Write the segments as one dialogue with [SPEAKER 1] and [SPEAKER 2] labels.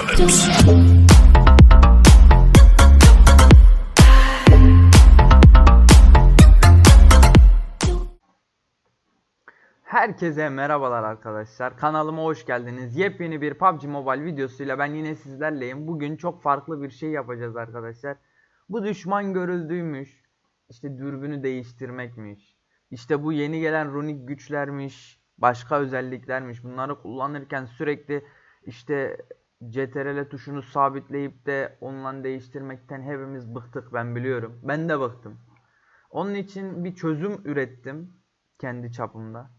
[SPEAKER 1] apocalypse.
[SPEAKER 2] Herkese merhabalar arkadaşlar. Kanalıma hoş geldiniz. Yepyeni bir PUBG Mobile videosuyla ben yine sizlerleyim. Bugün çok farklı bir şey yapacağız arkadaşlar. Bu düşman görüldüymüş. İşte dürbünü değiştirmekmiş. İşte bu yeni gelen runik güçlermiş. Başka özelliklermiş. Bunları kullanırken sürekli işte CTRL tuşunu sabitleyip de onunla değiştirmekten hepimiz bıktık ben biliyorum. Ben de bıktım. Onun için bir çözüm ürettim kendi çapımda.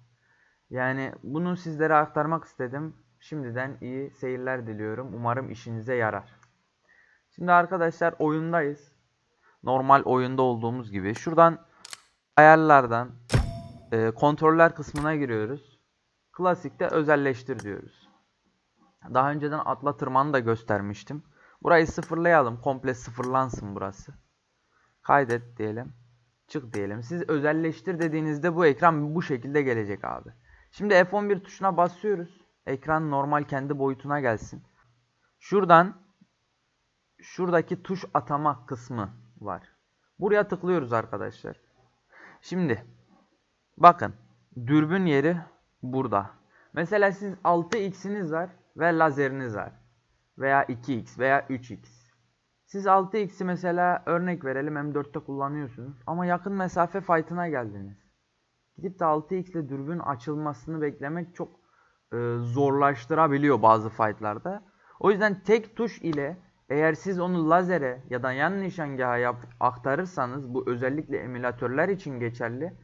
[SPEAKER 2] Yani bunu sizlere aktarmak istedim. Şimdiden iyi seyirler diliyorum. Umarım işinize yarar. Şimdi arkadaşlar oyundayız. Normal oyunda olduğumuz gibi. Şuradan ayarlardan e, kontroller kısmına giriyoruz. Klasikte özelleştir diyoruz. Daha önceden atla tırmanı da göstermiştim. Burayı sıfırlayalım. Komple sıfırlansın burası. Kaydet diyelim. Çık diyelim. Siz özelleştir dediğinizde bu ekran bu şekilde gelecek abi. Şimdi F11 tuşuna basıyoruz. Ekran normal kendi boyutuna gelsin. Şuradan şuradaki tuş atama kısmı var. Buraya tıklıyoruz arkadaşlar. Şimdi bakın dürbün yeri burada. Mesela siz 6x'iniz var ve lazeriniz var. Veya 2x veya 3x. Siz 6x'i mesela örnek verelim M4'te kullanıyorsunuz ama yakın mesafe fight'ına geldiniz. Gidip de 6x ile dürbün açılmasını beklemek çok e, zorlaştırabiliyor bazı fight'larda. O yüzden tek tuş ile eğer siz onu lazere ya da yan nişangaha yap aktarırsanız bu özellikle emülatörler için geçerli.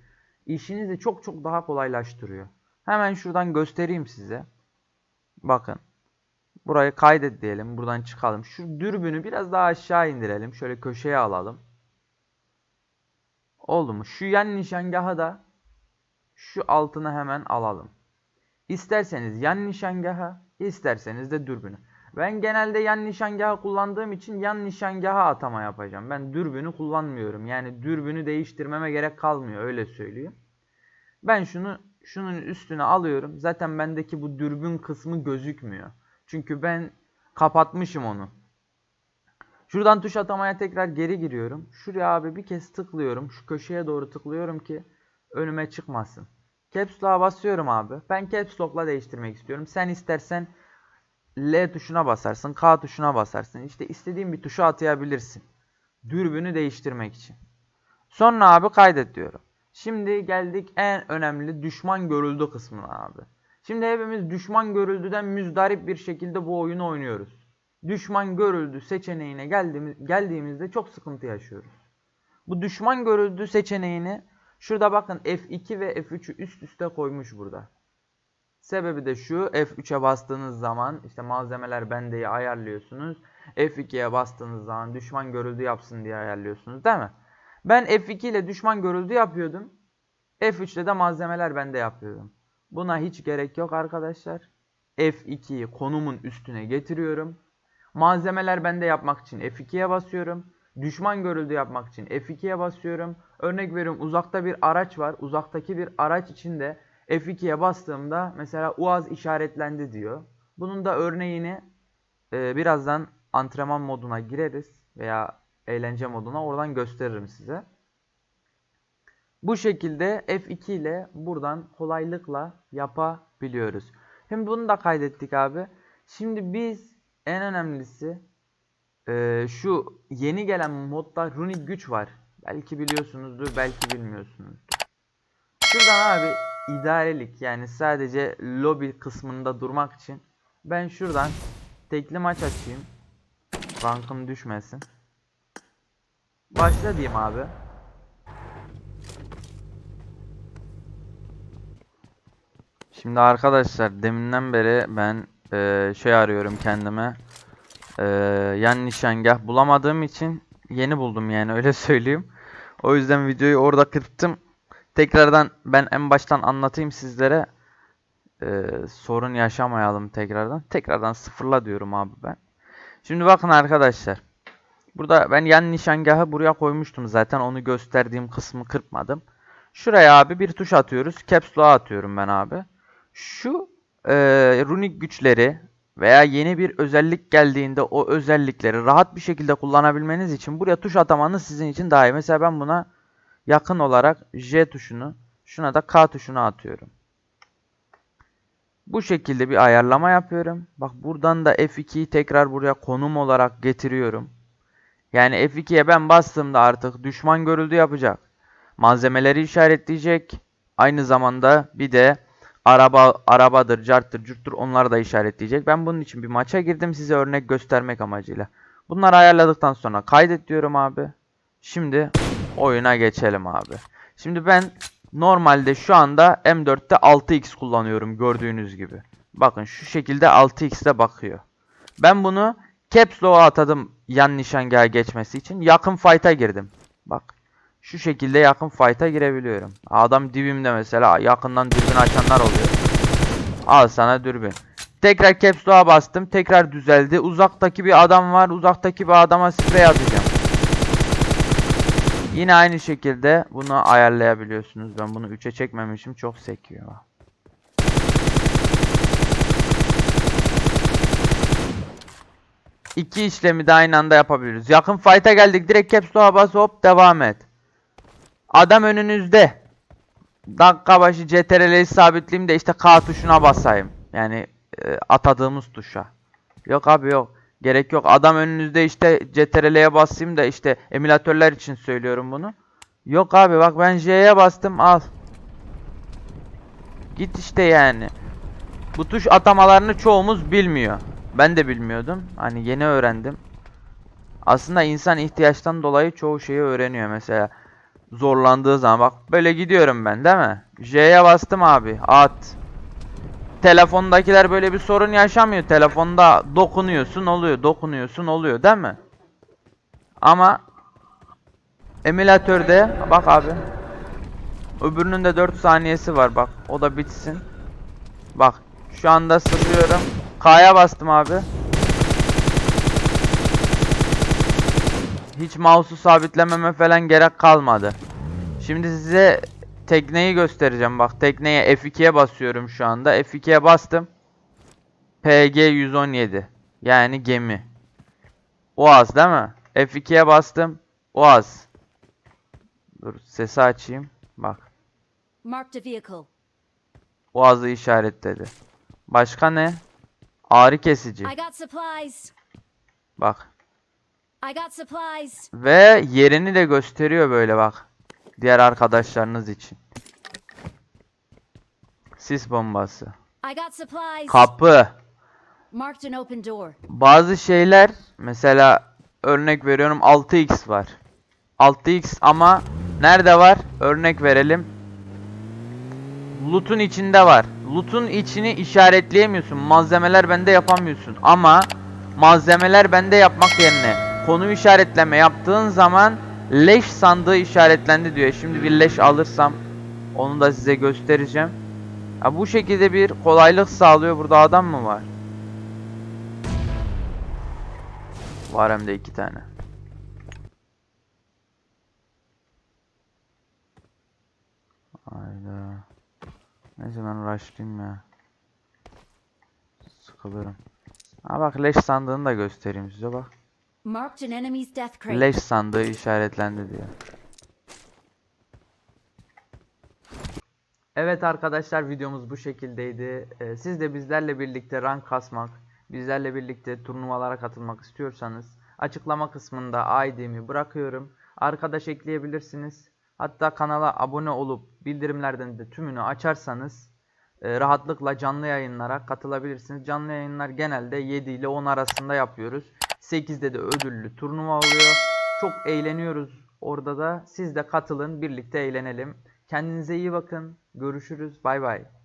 [SPEAKER 2] işinizi çok çok daha kolaylaştırıyor. Hemen şuradan göstereyim size. Bakın. Burayı kaydet diyelim. Buradan çıkalım. Şu dürbünü biraz daha aşağı indirelim. Şöyle köşeye alalım. Oldu mu? Şu yan nişangaha da şu altına hemen alalım. İsterseniz yan nişangaha, isterseniz de dürbünü. Ben genelde yan nişangaha kullandığım için yan nişangaha atama yapacağım. Ben dürbünü kullanmıyorum. Yani dürbünü değiştirmeme gerek kalmıyor öyle söyleyeyim. Ben şunu şunun üstüne alıyorum. Zaten bendeki bu dürbün kısmı gözükmüyor. Çünkü ben kapatmışım onu. Şuradan tuş atamaya tekrar geri giriyorum. Şuraya abi bir kez tıklıyorum. Şu köşeye doğru tıklıyorum ki önüme çıkmasın. Caps Lock'a basıyorum abi. Ben Caps Lock'la değiştirmek istiyorum. Sen istersen L tuşuna basarsın, K tuşuna basarsın. İşte istediğin bir tuşa atayabilirsin. Dürbünü değiştirmek için. Sonra abi kaydet diyorum. Şimdi geldik en önemli düşman görüldü kısmına abi. Şimdi hepimiz düşman görüldüden müzdarip bir şekilde bu oyunu oynuyoruz. Düşman görüldü seçeneğine geldiğimiz, geldiğimizde çok sıkıntı yaşıyoruz. Bu düşman görüldü seçeneğini şurada bakın F2 ve F3'ü üst üste koymuş burada. Sebebi de şu F3'e bastığınız zaman işte malzemeler bendeyi ayarlıyorsunuz. F2'ye bastığınız zaman düşman görüldü yapsın diye ayarlıyorsunuz değil mi? Ben F2 ile düşman görüldü yapıyordum. F3 ile de malzemeler bende yapıyordum. Buna hiç gerek yok arkadaşlar. F2'yi konumun üstüne getiriyorum. Malzemeler bende yapmak için F2'ye basıyorum. Düşman görüldü yapmak için F2'ye basıyorum. Örnek veriyorum uzakta bir araç var. Uzaktaki bir araç için de F2'ye bastığımda mesela UAZ işaretlendi diyor. Bunun da örneğini e, birazdan antrenman moduna gireriz veya eğlence moduna oradan gösteririm size. Bu şekilde F2 ile buradan kolaylıkla yapabiliyoruz. Şimdi bunu da kaydettik abi. Şimdi biz en önemlisi e, şu yeni gelen modda runic güç var. Belki biliyorsunuzdur, belki bilmiyorsunuzdur. Şuradan abi idarelik yani sadece lobi kısmında durmak için ben şuradan tekli maç açayım. Rankım düşmesin. Başla diyeyim abi. Şimdi arkadaşlar deminden beri ben eee, şey arıyorum kendime. Eee, yan nişangah bulamadığım için yeni buldum yani öyle söyleyeyim. O yüzden videoyu orada kırptım. Tekrardan ben en baştan anlatayım sizlere. Eee, sorun yaşamayalım tekrardan. Tekrardan sıfırla diyorum abi ben. Şimdi bakın arkadaşlar. Burada ben yan nişangahı buraya koymuştum zaten. Onu gösterdiğim kısmı kırpmadım. Şuraya abi bir tuş atıyoruz. Caps Lock'a atıyorum ben abi. Şu eee runik güçleri veya yeni bir özellik geldiğinde o özellikleri rahat bir şekilde kullanabilmeniz için buraya tuş atamanız sizin için daha iyi. Mesela ben buna yakın olarak J tuşunu, şuna da K tuşunu atıyorum. Bu şekilde bir ayarlama yapıyorum. Bak buradan da F2'yi tekrar buraya konum olarak getiriyorum. Yani F2'ye ben bastığımda artık düşman görüldü yapacak. Malzemeleri işaretleyecek. Aynı zamanda bir de araba arabadır, carttır, curttur onları da işaretleyecek. Ben bunun için bir maça girdim size örnek göstermek amacıyla. Bunları ayarladıktan sonra kaydet diyorum abi. Şimdi oyuna geçelim abi. Şimdi ben normalde şu anda M4'te 6x kullanıyorum gördüğünüz gibi. Bakın şu şekilde 6x'te bakıyor. Ben bunu Caps Lock'a atadım yan nişangaha geçmesi için. Yakın fight'a girdim. Bak. Şu şekilde yakın fight'a girebiliyorum. Adam dibimde mesela. Yakından dürbün açanlar oluyor. Al sana dürbün. Tekrar Caps Lock'a bastım. Tekrar düzeldi. Uzaktaki bir adam var. Uzaktaki bir adama sprey atacağım. Yine aynı şekilde bunu ayarlayabiliyorsunuz. Ben bunu 3'e çekmemişim. Çok sekiyor. İki işlemi de aynı anda yapabiliriz. Yakın fight'a geldik. Direkt caps lock'a bas hop devam et. Adam önünüzde. Dakika başı CTRL'yi sabitleyeyim de işte K tuşuna basayım. Yani e, atadığımız tuşa. Yok abi yok. Gerek yok. Adam önünüzde işte CTRL'ye basayım da işte emülatörler için söylüyorum bunu. Yok abi bak ben J'ye bastım al. Git işte yani. Bu tuş atamalarını çoğumuz bilmiyor. Ben de bilmiyordum. Hani yeni öğrendim. Aslında insan ihtiyaçtan dolayı çoğu şeyi öğreniyor mesela. Zorlandığı zaman bak böyle gidiyorum ben değil mi? J'ye bastım abi. At. Telefondakiler böyle bir sorun yaşamıyor. Telefonda dokunuyorsun oluyor, dokunuyorsun oluyor değil mi? Ama emülatörde bak abi. Öbürünün de 4 saniyesi var bak. O da bitsin. Bak şu anda sıkıyorum. K'ya bastım abi. Hiç mouse'u sabitlememe falan gerek kalmadı. Şimdi size tekneyi göstereceğim. Bak tekneye F2'ye basıyorum şu anda. F2'ye bastım. PG 117. Yani gemi. Oğaz değil mi? F2'ye bastım. Oğaz. Dur sesi açayım. Bak.
[SPEAKER 1] Marked a vehicle.
[SPEAKER 2] Oğaz'ı işaretledi. Başka ne? Ağrı kesici. Bak. Ve yerini de gösteriyor böyle bak. Diğer arkadaşlarınız için. Sis bombası. Kapı. Bazı şeyler mesela örnek veriyorum 6x var. 6x ama nerede var? Örnek verelim. Loot'un içinde var. Loot'un içini işaretleyemiyorsun. Malzemeler bende yapamıyorsun. Ama malzemeler bende yapmak yerine konu işaretleme yaptığın zaman leş sandığı işaretlendi diyor. Şimdi bir leş alırsam onu da size göstereceğim. Ha, bu şekilde bir kolaylık sağlıyor. Burada adam mı var? Var hem de iki tane. Neyse ben rushlayayım ya. Sıkılırım. Ha bak leş sandığını da göstereyim size bak. Leş sandığı işaretlendi diyor. Evet arkadaşlar videomuz bu şekildeydi. Ee, siz de bizlerle birlikte rank kasmak, bizlerle birlikte turnuvalara katılmak istiyorsanız açıklama kısmında ID'mi bırakıyorum. Arkadaş ekleyebilirsiniz. Hatta kanala abone olup bildirimlerden de tümünü açarsanız e, rahatlıkla canlı yayınlara katılabilirsiniz. Canlı yayınlar genelde 7 ile 10 arasında yapıyoruz. 8'de de ödüllü turnuva oluyor. Çok eğleniyoruz orada da. Siz de katılın, birlikte eğlenelim. Kendinize iyi bakın. Görüşürüz. Bay bay.